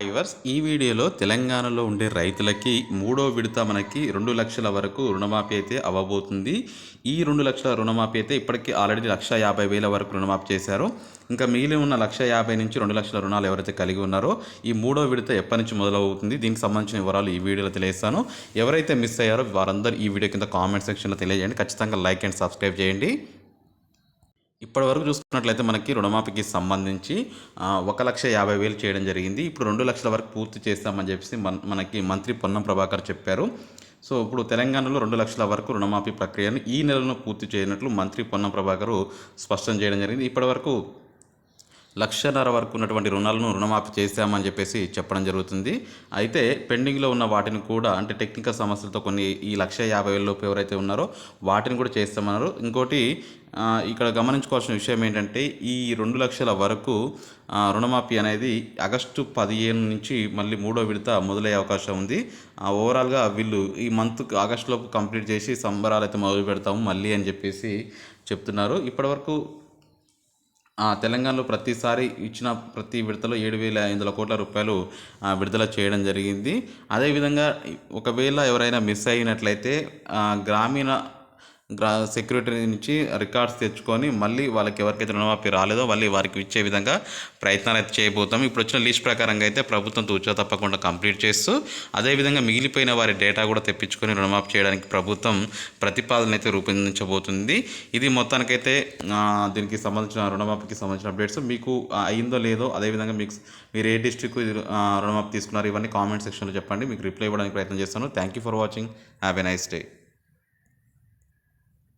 Drivers ఈ వీడియోలో తెలంగాణలో ఉండే రైతులకి మూడో విడత మనకి రెండు లక్షల వరకు రుణమాఫీ అయితే అవ్వబోతుంది. ఈ రెండు లక్షల రుణమాఫీ అయితే ఇప్పటికీ ఆల్రెడీ లక్ష యాభై వేల వరకు రుణమాఫీ చేశారు. ఇంకా మిగిలి ఉన్న లక్ష యాభై నుంచి రెండు లక్షల రుణాలు ఎవరైతే కలిగి ఉన్నారో ఈ మూడో విడత ఎప్పటి నుంచి మొదలవుతుంది? దీనికి సంబంధించిన వివరాలు ఈ వీడియోలో తెలియజేస్తాను. ఎవరైతే మిస్ అయ్యారో వారందరూ ఈ వీడియో కింద కామెంట్ సెక్షన్లో తెలియజేయండి. ఖచ్చితంగా లైక్ అండ్ సబ్స్క్రైబ్ చేయండి. ఇప్పటివరకు చూసుకున్నట్లయితే మనకి రుణమాఫీకి సంబంధించి ఒక లక్ష యాభై వేలు చేయడం జరిగింది. ఇప్పుడు రెండు లక్షల వరకు పూర్తి చేస్తామని చెప్పేసి మన మనకి మంత్రి పొన్నం ప్రభాకర్ చెప్పారు. సో ఇప్పుడు తెలంగాణలో రెండు లక్షల వరకు రుణమాఫీ ప్రక్రియను ఈ నెలలో పూర్తి చేయనట్లు మంత్రి పొన్నం ప్రభాకరు స్పష్టం చేయడం జరిగింది. ఇప్పటి వరకు లక్షన్నర వరకు ఉన్నటువంటి రుణాలను రుణమాఫీ చేశామని చెప్పేసి చెప్పడం జరుగుతుంది. అయితే పెండింగ్లో ఉన్న వాటిని కూడా అంటే టెక్నికల్ సమస్యలతో కొన్ని ఈ లక్ష యాభై వేలలోపు ఎవరైతే ఉన్నారో వాటిని కూడా చేస్తామన్నారు. ఇంకోటి ఇక్కడ గమనించుకోవాల్సిన విషయం ఏంటంటే ఈ రెండు లక్షల వరకు రుణమాఫీ అనేది ఆగస్టు పదిహేను నుంచి మళ్ళీ మూడో విడత మొదలయ్యే అవకాశం ఉంది. ఆ, ఓవరాల్గా వీళ్ళు ఈ మంత్ ఆగస్టులోపు కంప్లీట్ చేసి సంబరాలు అయితే మొదలు పెడతాము మళ్ళీ అని చెప్పేసి చెప్తున్నారు. ఇప్పటివరకు తెలంగాణలో ప్రతిసారి ఇచ్చిన ప్రతి విడతలో ఏడు వేల ఐదు వందల కోట్ల రూపాయలు విడుదల చేయడం జరిగింది. అదేవిధంగా ఒకవేళ ఎవరైనా మిస్ అయినట్లయితే గ్రామీణ గ్రా సెక్యూరిటీ నుంచి రికార్డ్స్ తెచ్చుకొని మళ్ళీ వాళ్ళకి ఎవరికైతే రుణమాఫీ రాలేదో మళ్ళీ వారికి ఇచ్చే విధంగా ప్రయత్నాలు అయితే చేయబోతాం. ఇప్పుడు వచ్చిన లిస్ట్ ప్రకారంగా అయితే ప్రభుత్వం తూచా తప్పకుండా కంప్లీట్ చేస్తూ అదేవిధంగా మిగిలిపోయిన వారి డేటా కూడా తెప్పించుకొని రుణమాఫీ చేయడానికి ప్రభుత్వం ప్రతిపాదన అయితే రూపొందించబోతుంది. ఇది మొత్తానికైతే దీనికి సంబంధించిన రుణమాఫీకి సంబంధించిన అప్డేట్స్ మీకు అయిందో లేదో అదేవిధంగా మీకు మీరు ఏ డిస్టిక్ రుణమాఫీ తీసుకున్నారు ఇవన్నీ కామెంట్ సెక్షన్లో చెప్పండి. మీకు రిప్లై ఇవ్వడానికి ప్రయత్నం చేస్తాను. Thank you for watching have a nice day